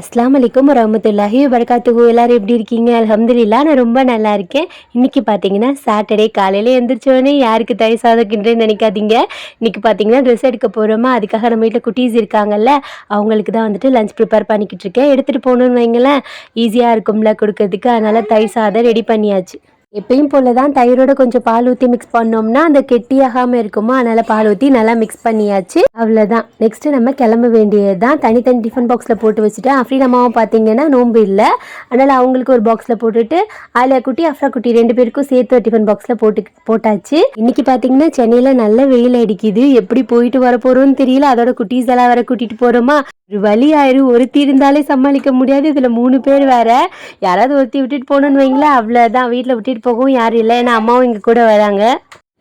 அஸ்லாம் வலைக்கம் வரமத்துல்லாஹி வரகாத்துகு எல்லாரும் எப்படி இருக்கீங்க? அலமதுல்லா நான் ரொம்ப நல்லா இருக்கேன். இன்னைக்கு பார்த்தீங்கன்னா சாட்டர்டே காலையில் எழுந்திரிச்சோடனே யாருக்கு தயிர் சாதம் கிண்டுறேன்னு நினைக்காதீங்க. இன்னைக்கு பார்த்தீங்கன்னா ட்ரெஸ் எடுக்க போகிறோமா அதுக்காக நம்ம வீட்டில் குட்டீஸ் இருக்காங்கல்ல அவங்களுக்கு தான் வந்துட்டு லஞ்ச் ப்ரிப்பேர் பண்ணிக்கிட்டு இருக்கேன். எடுத்துகிட்டு போகணுன்னு வைங்களேன் ஈஸியாக இருக்கும்ல கொடுக்கறதுக்கு. அதனால் தயிர் சாதம் ரெடி பண்ணியாச்சு. எப்பயும் போல தான் தயிரோட கொஞ்சம் பால் ஊற்றி மிக்ஸ் பண்ணோம்னா அந்த கெட்டியாகாமல் இருக்குமா அதனால் பால் ஊற்றி நல்லா மிக்ஸ் பண்ணியாச்சு. அவ்வளோதான் நெக்ஸ்ட்டு நம்ம கிளம்ப வேண்டியது தான் தனித்தனி டிஃபன் பாக்ஸில் போட்டு வச்சுட்டு அஃப்ரீன் அம்மாவும் பார்த்தீங்கன்னா நோன்பு இல்லை. அதனால் அவங்களுக்கு ஒரு பாக்ஸில் போட்டுட்டு ஆலியா குட்டி அஃப்ரா குட்டி ரெண்டு பேருக்கும் சேர்த்து டிஃபன் பாக்ஸில் போட்டு போட்டாச்சு. இன்னைக்கு பார்த்தீங்கன்னா சென்னையில் நல்ல வெயில் அடிக்குது. எப்படி போயிட்டு வர போகிறோம்னு தெரியல. அதோட குட்டீஸ் எல்லாம் வர கூட்டிகிட்டு போகிறோமா ஒரு வழி ஆயிரும் ஒருத்தி இருந்தாலே சமாளிக்க முடியாது. இதில் மூணு பேர் வேற. யாராவது ஒருத்தி விட்டுட்டு போகணுன்னு வைங்களேன் அவ்வளோதான் வீட்டில் விட்டுட்டு போகவும் யாரும் இல்லை. ஏன்னா அம்மாவும் இங்கே கூட வராங்க.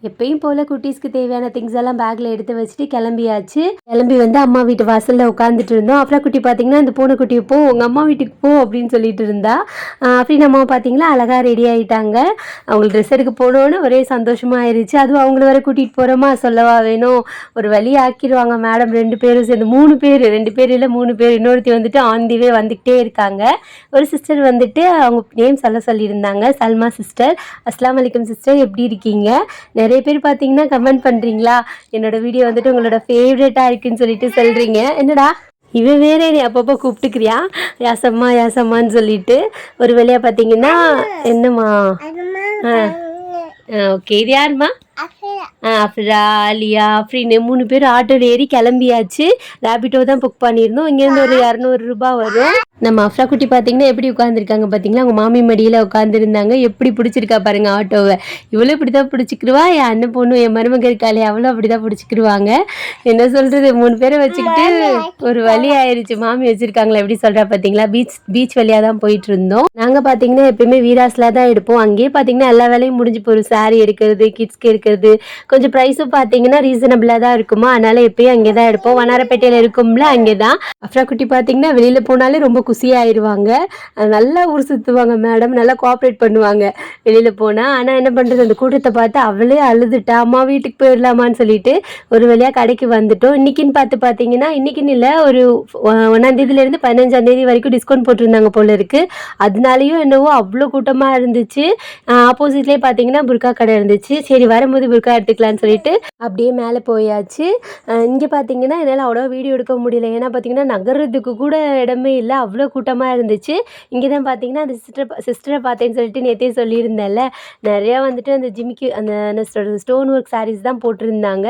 எப்பயும் போல் குட்டீஸ்க்கு தேவையான திங்ஸ் எல்லாம் பேக்கில் எடுத்து வச்சுட்டு கிளம்பியாச்சு. கிளம்பி வந்து அம்மா வீட்டு வாசலில் உட்காந்துட்டு இருந்தோம். அப்புறம் குட்டி பார்த்தீங்கன்னா இந்த பூனை குட்டி போ உங்கள் அம்மா வீட்டுக்கு போ அப்படின்னு சொல்லிட்டு இருந்தா. அப்படின்னு அம்மா பார்த்தீங்களா அழகாக ரெடி ஆகிட்டாங்க அவங்களுக்கு ட்ரெஸ் எடுக்க போனோன்னு ஒரே சந்தோஷமா ஆயிருச்சு. அதுவும் அவங்கள வர கூட்டிகிட்டு போகிறோமா சொல்லவா வேணும். ஒரு வழி ஆக்கிடுவாங்க மேடம் ரெண்டு பேரும் சேர்ந்து. மூணு பேர் ரெண்டு பேர் இல்லை மூணு பேர். இன்னொருத்தி வந்துட்டு ஆன் தி வந்துக்கிட்டே இருக்காங்க. ஒரு சிஸ்டர் வந்துட்டு அவங்க நேம் சொல்ல சொல்லியிருந்தாங்க. சல்மா சிஸ்டர் அஸ்லாம் வலைக்கம் சிஸ்டர் எப்படி இருக்கீங்க? நிறைய பேர் பார்த்தீங்கன்னா கமெண்ட் பண்ணுறீங்களா என்னோட வீடியோ வந்துட்டு உங்களோட ஃபேவரட்டாக இருக்குன்னு சொல்லிட்டு சொல்கிறீங்க என்னடா இவன் வேற நீ அப்பப்போ கூப்பிட்டுக்கிறியா? யாசம்மா யாசம்மான்னு சொல்லிட்டு. ஒரு வேலையாக பார்த்தீங்கன்னா என்னம்மா? ஆ. ஓகே இது யாரும்மா? ஆ அஃப்ரா அலியா அப்படின்னு மூணு பேர் ஆட்டோவில் ஏறி கிளம்பியாச்சு. ரேபிட்டோ தான் புக் பண்ணியிருந்தோம். இங்கேருந்து ஒரு இரநூறு ரூபாய் வரும். நம்ம அஃப்ரா குட்டி பார்த்தீங்கன்னா எப்படி உட்காந்துருக்காங்க பார்த்தீங்களா அவங்க மாமி மடியில் உட்காந்துருந்தாங்க எப்படி பிடிச்சிருக்கா பாருங்க ஆட்டோவை. இவ்வளோ இப்படி தான் பிடிச்சிக்கிருவா? என் அண்ணன் பொண்ணு என் மருமக இருக்காளே அவ்வளோ அப்படி தான் பிடிச்சிக்கிருவாங்க. என்ன சொல்கிறது மூணு பேரை வச்சுக்கிட்டு ஒரு வழி ஆயிருச்சு. மாமி வச்சுருக்காங்களா எப்படி சொல்கிறா பார்த்தீங்களா பீச் பீச் வழியாக தான் போயிட்டு இருந்தோம் நாங்கள் பார்த்தீங்கன்னா எப்பயுமே வீராஸில் தான் எடுப்போம். அங்கேயே பார்த்தீங்கன்னா எல்லா வேலையும் முடிஞ்சு போகும் சாரி எடுக்கிறது கிட்ஸ்க்கு எடுக்கிறது கொஞ்சம் ப்ரைஸும் பார்த்தீங்கன்னா ரீசனபிளாக தான் இருக்குமா? அதனால எப்பயும் அங்கே தான் எடுப்போம். வண்ணாரப்பேட்டையில் இருக்கும்ல அங்கே தான். அஃப்ரா குட்டி பார்த்தீங்கன்னா வெளியில் போனாலே ரொம்ப குசியாயிருவாங்க நல்லா ஊர் சுற்றுவாங்க மேடம் நல்லா கோஆப்ரேட் பண்ணுவாங்க வெளியில் போனால் ஆனால் என்ன பண்ணுறது அந்த கூட்டத்தை பார்த்து அவளே அழுதுட்டா அம்மா வீட்டுக்கு போயிடலாமான்னு சொல்லிட்டு ஒரு வழியாக கடைக்கு வந்துட்டோம். இன்னைக்குன்னு பார்த்து பார்த்தீங்கன்னா இன்னைக்குன்னு இல்லை ஒரு ஒன்றாந்தேதியிலேருந்து பதினஞ்சாந்தேதி வரைக்கும் டிஸ்கவுண்ட் போட்டிருந்தாங்க போல இருக்கு. அதனாலயும் என்னவோ அவ்வளோ கூட்டமாக இருந்துச்சு. ஆப்போசிட்லேயே பார்த்தீங்கன்னா புர்கா கடை இருந்துச்சு. சரி வரும்போது புர்கா எடுத்துக்கலாம்னு சொல்லிட்டு அப்படியே மேலே போயாச்சு. இங்கே பார்த்தீங்கன்னா என்னால் அவ்வளோ வீடியோ எடுக்க முடியல. ஏன்னா பார்த்தீங்கன்னா நகர்றதுக்கு கூட இடமே இல்லை. அவ்வளோ கூட்டமாக இருந்துச்சு. இங்கே தான் பார்த்தீங்கன்னா அந்த சிஸ்டர் சிஸ்டரை பார்த்தேன்னு சொல்லிட்டு நேற்றே சொல்லியிருந்தேன்ல. நிறையா வந்துட்டு அந்த ஜிமிக்கு அந்த என்ன ஸ்டோன் ஒர்க் சாரீஸ் தான் போட்டிருந்தாங்க.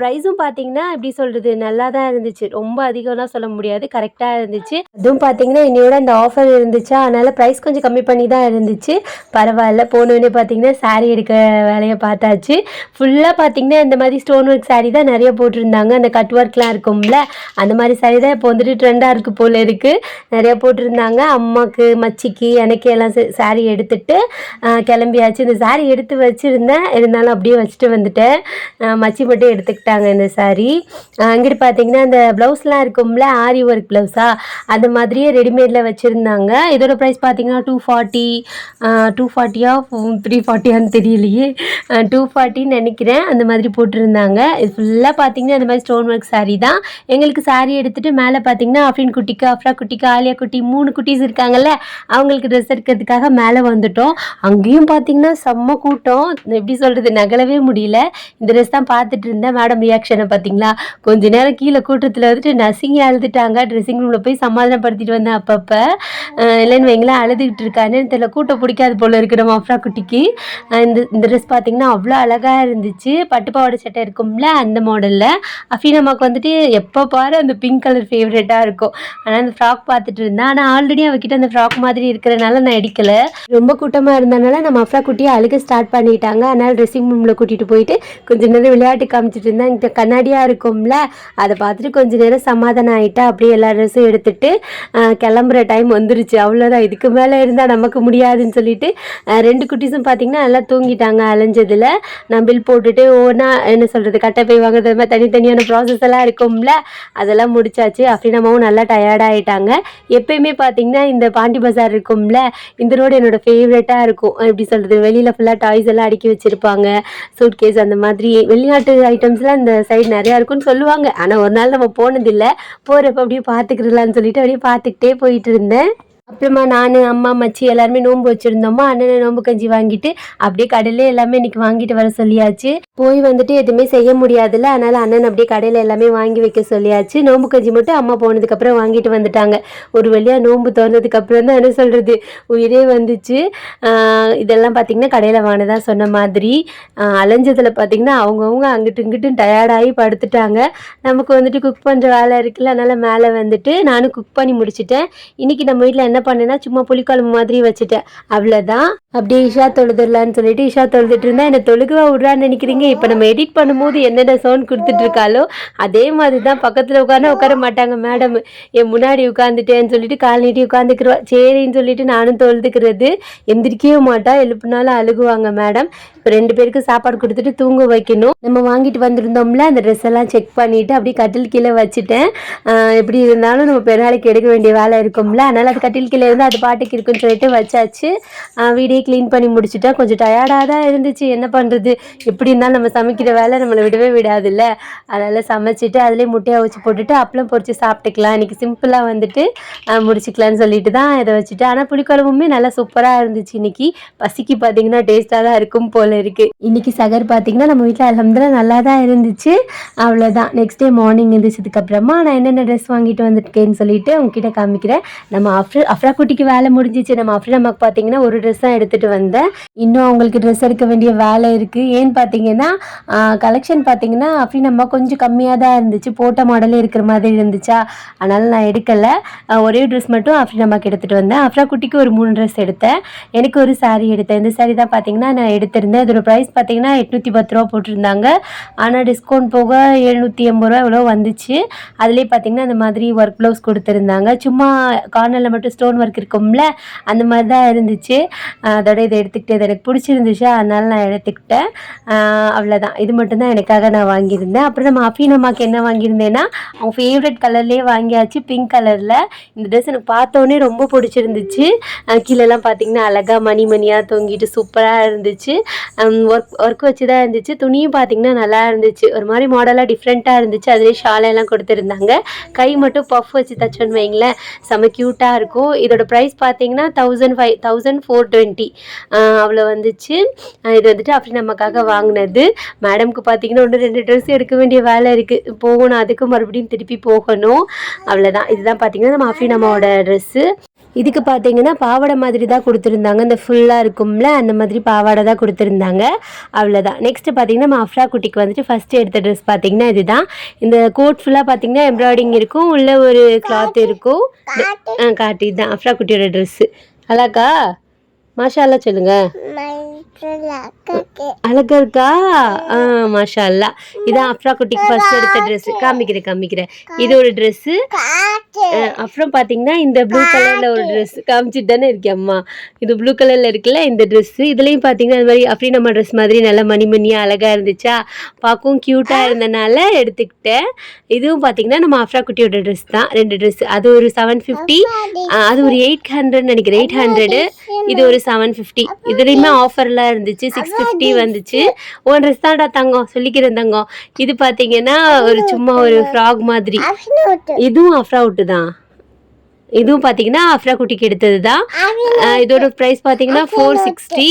ப்ரைஸும் பார்த்தீங்கன்னா எப்படி சொல்கிறது நல்லா தான் இருந்துச்சு. ரொம்ப அதிகம்லாம் சொல்ல முடியாது. கரெக்டாக இருந்துச்சு. அதுவும் பார்த்தீங்கன்னா என்னையோட அந்த ஆஃபர் இருந்துச்சா? அதனால் ப்ரைஸ் கொஞ்சம் கம்மி பண்ணி தான் இருந்துச்சு. பரவாயில்ல. போனோடனே பார்த்தீங்கன்னா சாரீ எடுக்க வேலையை பார்த்தாச்சு. ஃபுல்லாக பார்த்தீங்கன்னா இந்த மாதிரி ஸ்டோன் ஒர்க் சாரீ தான் நிறைய போட்டிருந்தாங்க. அந்த கட் ஒர்க்லாம் இருக்கும்ல அந்த மாதிரி சாரீ தான் இப்போ வந்துட்டு ட்ரெண்டாக இருக்குது போல இருக்குது நிறையா போட்டிருந்தாங்க. அம்மாக்கு மச்சிக்கு எனக்கு எல்லாம் சாரீ எடுத்துட்டு கிளம்பியாச்சு. இந்த சாரீ எடுத்து வச்சுருந்தேன். இருந்தாலும் அப்படியே வச்சுட்டு வந்துட்டேன். மச்சி மட்டும் எடுத்துக்கிட்டாங்க இந்த சாரீ ஆஹ் இங்கிட்டு பார்த்தீங்கன்னா அந்த ப்ளவுஸ்லாம் இருக்கும்ல ஆரி ஒர்க் ப்ளவுஸா அந்த மாதிரியே ரெடிமேடில் வச்சுருந்தாங்க. இதோட ப்ரைஸ் பார்த்தீங்கன்னா டூ ஃபார்ட்டி டூ ஃபார்ட்டியா த்ரீ ஃபார்ட்டியான்னு தெரியலையே. டூ ஃபார்ட்டின்னு நினைக்கிறேன். அந்த மாதிரி போட்டிருந்தாங்க. இது ஃபுல்லாக பார்த்தீங்கன்னா அந்த மாதிரி ஸ்டோன் ஒர்க் சாரீ தான். எங்களுக்கு சாரீ எடுத்துகிட்டு மேலே பார்த்தீங்கன்னா அஃப்ரின் குட்டிக்கு அஃப்ரா குட்டிக்கு ஆலியா குட்டி மூணு குட்டீஸ் இருக்காங்கல்ல அவங்களுக்கு ட்ரெஸ் எடுக்கிறதுக்காக மேலே வந்துட்டோம். அங்கேயும் பார்த்தீங்கன்னா செம்ம கூட்டம். எப்படி சொல்கிறது நகலவே முடியல. இந்த ட்ரெஸ் தான் பார்த்துட்டு இருந்தேன். மேடம் ரியாக்ஷனை பார்த்தீங்களா கொஞ்ச நேரம் கீழே கூட்டத்தில் வந்துட்டு நசிங்கி அழுதுட்டாங்க. ட்ரெஸ்ஸிங் ரூமில் போய் சமாதானப்படுத்திட்டு வந்தேன் அப்பப்போ. இல்லைன்னு வைங்களேன் அழுதுகிட்டு இருக்கான்னு தெரியல. கூட்டம் பிடிக்காது போல இருக்கு நம்ம அஃப்ரா குட்டிக்கு. இந்த இந்த ட்ரெஸ் பார்த்தீங்கன்னா அவ்வளோ அழகாக இருந்துச்சு. பட்டுப்பாவாடை சட்டை இருக்கும்ல அந்த மாடலில் அஃபீனம்மாக்கு வந்துட்டு எப்போ பாரு அந்த பிங்க் கலர் ஃபேவரட்டாக இருக்கும். ஆனால் அந்த ஃப்ராக் பார்த்துட்டு இருந்தேன் ஆனால் ஆல்ரெடி அவகிட்ட அந்த ஃப்ராக் மாதிரி இருக்கிறனால நான் எடுக்கலை. ரொம்ப கூட்டமாக இருந்தனால நம்ம அஃப்ரா குட்டியை அழுக ஸ்டார்ட் பண்ணிட்டாங்க. அதனால் ட்ரெஸ்ஸிங் ரூமில் கூட்டிகிட்டு போயிட்டு கொஞ்சம் நேரம் விளையாட்டு காமிச்சிட்டு இருந்தேன் இங்கே கண்ணாடியாக இருக்கும்ல அதை பார்த்துட்டு கொஞ்சம் நேரம் சமாதானம் ஆகிட்டா அப்படியே எல்லா ட்ரெஸ்ஸும் எடுத்துட்டு கிளம்புற டைம் வந்துருச்சு. அவ்வளோதான் இதுக்கு மேலே இருந்தால் நமக்கு முடியாதுன்னு சொல்லிட்டு ரெண்டு குட்டிஸும் பார்த்தீங்கன்னா நல்லா தூங்கிட்டாங்க அலைஞ்சதில். நம்ம பில் போட்டுட்டு ஒவ்வொன்றா என்ன சொல்கிறது கட்டை போய் வாங்குறது மாதிரி தனித்தனியான ப்ராசஸ் எல்லாம் இருக்கும்ல அதெல்லாம் முடிச்சாச்சு. அஃப்ரீனாமாவும் நல்லா டயர்ட் ஆகிட்டாங்க எப்பயுமே பார்த்தீங்கன்னா இந்த பாண்டி பஜார் இருக்கும்ல இந்த ரோடு என்னோட ஃபேவரட்டாக இருக்கும். எப்படி சொல்கிறது வெளியில் ஃபுல்லாக டாய்ஸ் எல்லாம் அடுக்கி வச்சுருப்பாங்க சூட் கேஸ் அந்த மாதிரி. வெளிநாட்டு ஐட்டம்ஸ்லாம் இந்த சைடு நிறையா இருக்கும்னு சொல்லுவாங்க. ஆனால் ஒரு நாள் நம்ம போனதில்லை. போகிறப்ப அப்படியே பார்த்துக்கிறலான்னு சொல்லிட்டு அப்படியே பார்த்துக்கிட்டே போயிட்டு இருந்தேன். அப்புறமா நான் அம்மா மச்சி எல்லாருமே நோன்பு வச்சுருந்தோமா அண்ணனை நோன்பு கஞ்சி வாங்கிட்டு அப்படியே கடையில எல்லாமே இன்னைக்கு வாங்கிட்டு வர சொல்லியாச்சு. போய் வந்துட்டு எதுவுமே செய்ய முடியாதுல்ல அதனால அண்ணன் அப்படியே கடையில் எல்லாமே வாங்கி வைக்க சொல்லியாச்சு. நோன்பு கஞ்சி மட்டும் அம்மா போனதுக்கப்புறம் வாங்கிட்டு வந்துட்டாங்க. ஒரு வழியாக நோன்பு திறந்ததுக்கு அப்புறம் தான் என்ன சொல்கிறது உயிரே வந்துச்சு. இதெல்லாம் பார்த்திங்கன்னா கடையில் வாங்கினதா சொன்ன மாதிரி. ஆஹ் அலைஞ்சதில் பார்த்திங்கன்னா அவங்கவுங்க அங்கிட்டு இங்கிட்டும் டயர்டாகி படுத்துட்டாங்க. நமக்கு வந்துட்டு குக் பண்ணுற வேலை இருக்குல்ல அதனால் மேலே வந்துட்டு நானும் குக் பண்ணி முடிச்சிட்டேன். இன்னைக்கு நம்ம வீட்டில் என்ன பண்ணேன்னா சும்மா புளிக்குழம்பு மாதிரி வச்சுட்டேன். அவ்வளோதான் அப்படியே இஷா தொழுதுடலான்னு சொல்லிட்டு இஷா தொழுதுட்டு இருந்தா என்னை தொழுகுவா விடுறான்னு நினைக்கிறீங்க? இப்போ நம்ம எடிட் பண்ணும்போது என்னென்ன சவுண்ட் கொடுத்துட்டு இருக்காளோ அதே மாதிரி தான் பக்கத்தில் உட்காந்து உட்கார மாட்டாங்க மேடம் என் முன்னாடி உட்காந்துட்டேன்னு சொல்லிட்டு கால் நீட்டி உட்காந்துக்கிறவா சரின்னு சொல்லிட்டு நானும் தொழுதுக்கிறது. எந்திரிக்கவே மாட்டா. எழுப்புனாலும் அழுகுவாங்க மேடம் இப்போ ரெண்டு பேருக்கு சாப்பாடு கொடுத்துட்டு தூங்க வைக்கணும். நம்ம வாங்கிட்டு வந்திருந்தோம்ல அந்த ட்ரெஸ் எல்லாம் செக் பண்ணிட்டு அப்படியே கட்டில் கீழே வச்சுட்டேன். எப்படி இருந்தாலும் நம்ம பெருநாளைக்கு எடுக்க வேண்டிய வேலை இருக்கும்ல. அதனால அது கட்டில் கீழே இருந்து அது பாட்டுக்கு இருக்குன்னு சொல்லிட்டு வச்சாச்சு. வீடியோ க்ளீன் பண்ணி முடிச்சுட்டா. கொஞ்சம் டயர்டாக தான் இருந்துச்சு. என்ன பண்ணுறது எப்படி இருந்தாலும் நம்ம சமைக்கிற வேலை நம்மளை விடவே விடாதுல்ல. அதனால் சமைச்சிட்டு அதிலே முட்டையை வச்சு போட்டுட்டு அப்பளம் பொறிச்சு சாப்பிட்டுக்கலாம். இன்றைக்கி சிம்பிளாக வந்துட்டு முடிச்சுக்கலான்னு சொல்லிட்டு தான் இதை வச்சுட்டு ஆனால் புளிக்குழம்புமே நல்லா சூப்பராக இருந்துச்சு இன்றைக்கி பசிக்கு பார்த்தீங்கன்னா டேஸ்ட்டாக தான் இருக்கும் போல் இருக்குது இன்றைக்கி சகர் பார்த்திங்கன்னா நம்ம வீட்டில் அலமதுல நல்லா தான் இருந்துச்சு. அவ்வளோதான் நெக்ஸ்ட் டே மார்னிங் எழுந்திரிச்சதுக்கு அப்புறமா நான் என்னென்ன ட்ரெஸ் வாங்கிட்டு வந்திருக்கேன்னு சொல்லிட்டு உங்ககிட்ட காமிக்கிறேன். நம்ம ஆஃப்டர் அஃப்ரா குட்டிக்கு வேலை முடிஞ்சிச்சு. நம்ம அஃப்ரா நமக்கு பார்த்தீங்கன்னா ஒரு ட்ரெஸ் தான் எடுத்துட்டு வந்தேன். இன்னும் அவங்களுக்கு ட்ரெஸ் எடுக்க வேண்டிய வேலை இருக்கு. ஏன்னு பார்த்தீங்கன்னா கலெக்ஷன் பார்த்தீங்கன்னா அஃப்ரீன் அம்மா கொஞ்சம் கம்மியாக தான் இருந்துச்சு. போட்ட மாடலே இருக்கிற மாதிரி இருந்துச்சா? அதனால நான் எடுக்கலை. ஒரே ட்ரெஸ் மட்டும் அஃப்ரீன் அம்மாக்கு எடுத்துட்டு வந்தேன். அஃப்ரா குட்டிக்கு ஒரு மூணு ட்ரெஸ் எடுத்தேன். எனக்கு ஒரு சாரீ எடுத்தேன். இந்த saree தான் பார்த்தீங்கன்னா நான் எடுத்திருந்தேன். இதோட ப்ரைஸ் பார்த்தீங்கன்னா எட்நூற்றி பத்து ரூபா போட்டிருந்தாங்க. ஆனால் டிஸ்கவுண்ட் போக எழுநூற்றி எண்பது ரூபா இவ்வளோ வந்துச்சு. அதுலேயே பார்த்தீங்கன்னா இந்த மாதிரி ஒர்க் ப்ளவுஸ் கொடுத்துருந்தாங்க. சும்மா கார்னரில் மட்டும் ஸ்டோன் ஒர்க் இருக்கும்ல அந்த மாதிரி தான் இருந்துச்சு அதோட இதை எடுத்துக்கிட்டே இது எனக்கு பிடிச்சிருந்துச்சு அதனால நான் எடுத்துக்கிட்டேன். அவ்வளோதான் இது மட்டும்தான் எனக்காக நான் வாங்கியிருந்தேன். அப்புறம் நம்ம அஃபீன் அம்மாக்கு என்ன வாங்கியிருந்தேன்னா அவங்க ஃபேவரட் கலர்லேயே வாங்கியாச்சு பிங்க் கலரில் இந்த ட்ரெஸ் எனக்கு பார்த்தோன்னே ரொம்ப பிடிச்சிருந்துச்சு. கீழெல்லாம் பார்த்தீங்கன்னா அழகாக மணி மணியாக தொங்கிட்டு சூப்பராக இருந்துச்சு. ஒர்க் ஒர்க் வச்சு தான் இருந்துச்சு. துணியும் பார்த்தீங்கன்னா நல்லா இருந்துச்சு. ஒரு மாதிரி மாடலாக டிஃப்ரெண்ட்டாக இருந்துச்சு. அதுலேயே ஷாலெல்லாம் கொடுத்துருந்தாங்க. கை மட்டும் பஃப் வச்சு தச்சோன்னு வைங்களேன். செம்ம க்யூட்டாக இருக்கும். இதோட ப்ரைஸ் பார்த்தீங்கன்னா thousand five thousand four twenty அவ்வளோ வந்துச்சு. இது வந்துட்டு அப்படி நமக்காக வாங்கினது. மேடம்க்கு பார்த்தீங்கன்னா ஒன்று ரெண்டு ட்ரெஸ் எடுக்க வேண்டிய வேலை இருக்குது போகணும் அதுக்கும் மறுபடியும் திருப்பி போகணும். அவ்வளோதான் இதுதான் பார்த்தீங்கன்னா நம்ம அஃபீன் அம்மாவோட ட்ரெஸ்ஸு இதுக்கு பார்த்தீங்கன்னா பாவாடை மாதிரி தான் கொடுத்துருந்தாங்க. இந்த ஃபுல்லாக இருக்கும்ல அந்த மாதிரி பாவாடை தான் கொடுத்துருந்தாங்க. அவ்வளோதான் நெக்ஸ்ட் பார்த்தீங்கன்னா நம்ம அஃப்ரா குட்டிக்கு வந்துட்டு ஃபஸ்ட்டு எடுத்த ட்ரெஸ் பார்த்தீங்கன்னா இதுதான். இந்த கோட் ஃபுல்லாக பார்த்தீங்கன்னா எம்ப்ராய்டிங் இருக்கும். உள்ள ஒரு கிளாத் இருக்கும். ஆ காட்டி இதுதான் அஃப்ரா குட்டியோட ட்ரெஸ்ஸு அழகா? மாஷா அல்லா சொல்லுங்க அழகா இருக்கா ஆ மாஷா அல்லா இதான் அஃப்ரா குட்டிக்கு ஃபர்ஸ்ட் எடுத்த ட்ரெஸ் காமிக்கிறேன் காமிக்கிறேன். இது ஒரு ட்ரெஸ்ஸு அப்புறம் பார்த்தீங்கன்னா இந்த ப்ளூ கலரில் ஒரு ட்ரெஸ் காமிச்சிட்டு தானே இருக்கேன் அம்மா. இது ப்ளூ கலரில் இருக்குல்ல இந்த ட்ரெஸ்ஸு இதுலேயும் பார்த்தீங்கன்னா அது மாதிரி அப்படி நம்ம ட்ரெஸ் மாதிரி நல்லா மணி மணியாக அழகாக இருந்துச்சா? பார்க்கவும் க்யூட்டாக இருந்தனால எடுத்துக்கிட்டேன். இதுவும் பார்த்தீங்கன்னா நம்ம அஃப்ரா குட்டியோட ட்ரெஸ் தான். ரெண்டு ட்ரெஸ் அது ஒரு செவன் ஃபிஃப்டி அது ஒரு எயிட் ஹண்ட்ரட் நினைக்கிறேன். எயிட் ஹண்ட்ரடு இது ஒரு செவன் ஃபிஃப்டி இதுலேயுமே ஆஃபர்லாம் இருந்துச்சு. சிக்ஸ் ஃபிஃப்டி வந்துச்சு. உன் ட்ரெஸ் தான்டா தங்கம். சொல்லிக்கிறேன் தங்கம். இது பார்த்தீங்கன்னா ஒரு சும்மா ஒரு ஃப்ராக் மாதிரி. இதுவும் அஃப்ரா அவுட்டு தான். இதுவும் பார்த்தீங்கன்னா அஃப்ரா குட்டிக்கு எடுத்தது தான் இதோட ப்ரைஸ் பார்த்தீங்கன்னா ஃபோர் சிக்ஸ்டி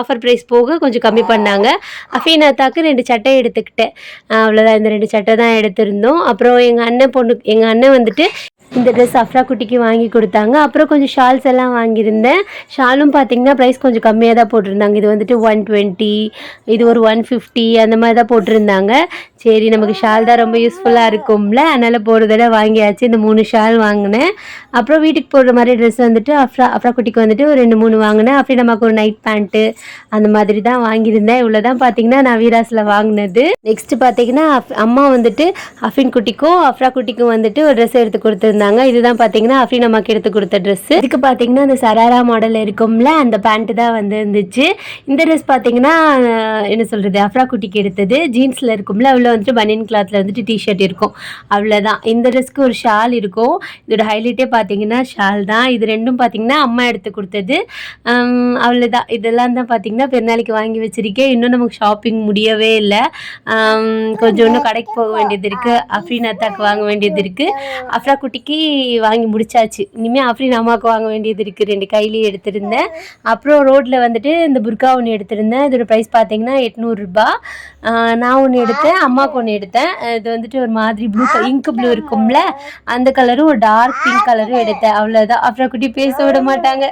ஆஃபர் ப்ரைஸ் போக கொஞ்சம் கம்மி பண்ணாங்க. அஃபீனாத்தாக்கு ரெண்டு சட்டை எடுத்துக்கிட்டேன். அவ்வளோதான் இந்த ரெண்டு சட்டை தான் எடுத்திருந்தோம். அப்புறம் எங்கள் அண்ணன் பொண்ணு எங்கள் அண்ணன் வந்துட்டு இந்த ட்ரெஸ் அஃப்ரா குட்டிக்கு வாங்கி கொடுத்தாங்க. அப்புறம் கொஞ்சம் ஷால்ஸ் எல்லாம் வாங்கியிருந்தேன். ஷாலும் பார்த்தீங்கன்னா ப்ரைஸ் கொஞ்சம் கம்மியாக தான் போட்டிருந்தாங்க. இது வந்துட்டு ஒன் டுவெண்ட்டி இது ஒரு ஒன் ஃபிஃப்டி அந்த மாதிரி தான் போட்டிருந்தாங்க. சரி நமக்கு ஷால் தான் ரொம்ப யூஸ்ஃபுல்லாக இருக்கும்ல. அதனால் போகிற தடவை வாங்கியாச்சு. இந்த மூணு ஷால் வாங்கினேன். அப்புறம் வீட்டுக்கு போடுற மாதிரி ட்ரெஸ் வந்துட்டு அஃப்ரா அஃப்ரா குட்டிக்கு வந்துட்டு ஒரு ரெண்டு மூணு வாங்கினேன். அப்படி நமக்கு ஒரு நைட் பேண்ட்டு அந்த மாதிரி தான் வாங்கியிருந்தேன். இவ்வளோ தான் பார்த்தீங்கன்னா நான் வீராஸில் வாங்கினது. நெக்ஸ்ட் பார்த்தீங்கன்னா அம்மா வந்துட்டு அஃபின் குட்டிக்கும் அஃப்ரா குட்டிக்கும் வந்துட்டு ஒரு ட்ரெஸ் எடுத்து கொடுத்துருந்தேன் கொடுத்துருந்தாங்க இதுதான் பார்த்தீங்கன்னா அஃப்ரீன் அம்மாக்கு எடுத்து கொடுத்த ட்ரெஸ் இதுக்கு பார்த்தீங்கன்னா அந்த சராரா மாடல் இருக்கும்ல அந்த பேண்ட் தான் வந்து இருந்துச்சு இந்த ட்ரெஸ் பார்த்தீங்கன்னா என்ன சொல்கிறது அஃப்ரா குட்டிக்கு எடுத்தது. ஜீன்ஸில் இருக்கும்ல அவ்வளோ வந்துட்டு பனியன் கிளாத்தில் வந்துட்டு டிஷர்ட் இருக்கும். அவ்வளோதான் இந்த ட்ரெஸ்க்கு ஒரு ஷால் இருக்கும். இதோட ஹைலைட்டே பார்த்தீங்கன்னா ஷால் தான். இது ரெண்டும் பார்த்தீங்கன்னா அம்மா எடுத்து கொடுத்தது. ஹம், அவ்வளோதான் இதெல்லாம் தான் பார்த்தீங்கன்னா பெருநாளைக்கு வாங்கி வச்சிருக்கேன். இன்னும் நமக்கு ஷாப்பிங் முடியவே இல்லை. கொஞ்சம் இன்னும் கடைக்கு போக வேண்டியது இருக்குது அஃப்ரீன் அத்தாக்கு வாங்க வேண்டியது இருக்குது அஃப்ரா குட்டிக்கு வாங்கி முடிச்சாச்சு. இனிமேல் அஃப்ரீன் அம்மாவுக்கு வாங்க வேண்டியது இருக்குது ரெண்டு கையிலேயே எடுத்திருந்தேன். அப்புறம் ரோட்டில் வந்துட்டு இந்த புர்கா ஒன்று எடுத்திருந்தேன். இதோட ப்ரைஸ் பார்த்தீங்கன்னா எட்நூறுரூபா நான் ஒன்று எடுத்தேன். அம்மாவுக்கு ஒன்று எடுத்தேன். இது வந்துட்டு ஒரு மாதிரி ப்ளூ இங்க் ப்ளூ இருக்கும்ல. அந்த கலரும் ஒரு டார்க் பிங்க் கலரும் எடுத்தேன். அவ்வளோதான் அப்புறம் குட்டி பேச விட மாட்டாங்க.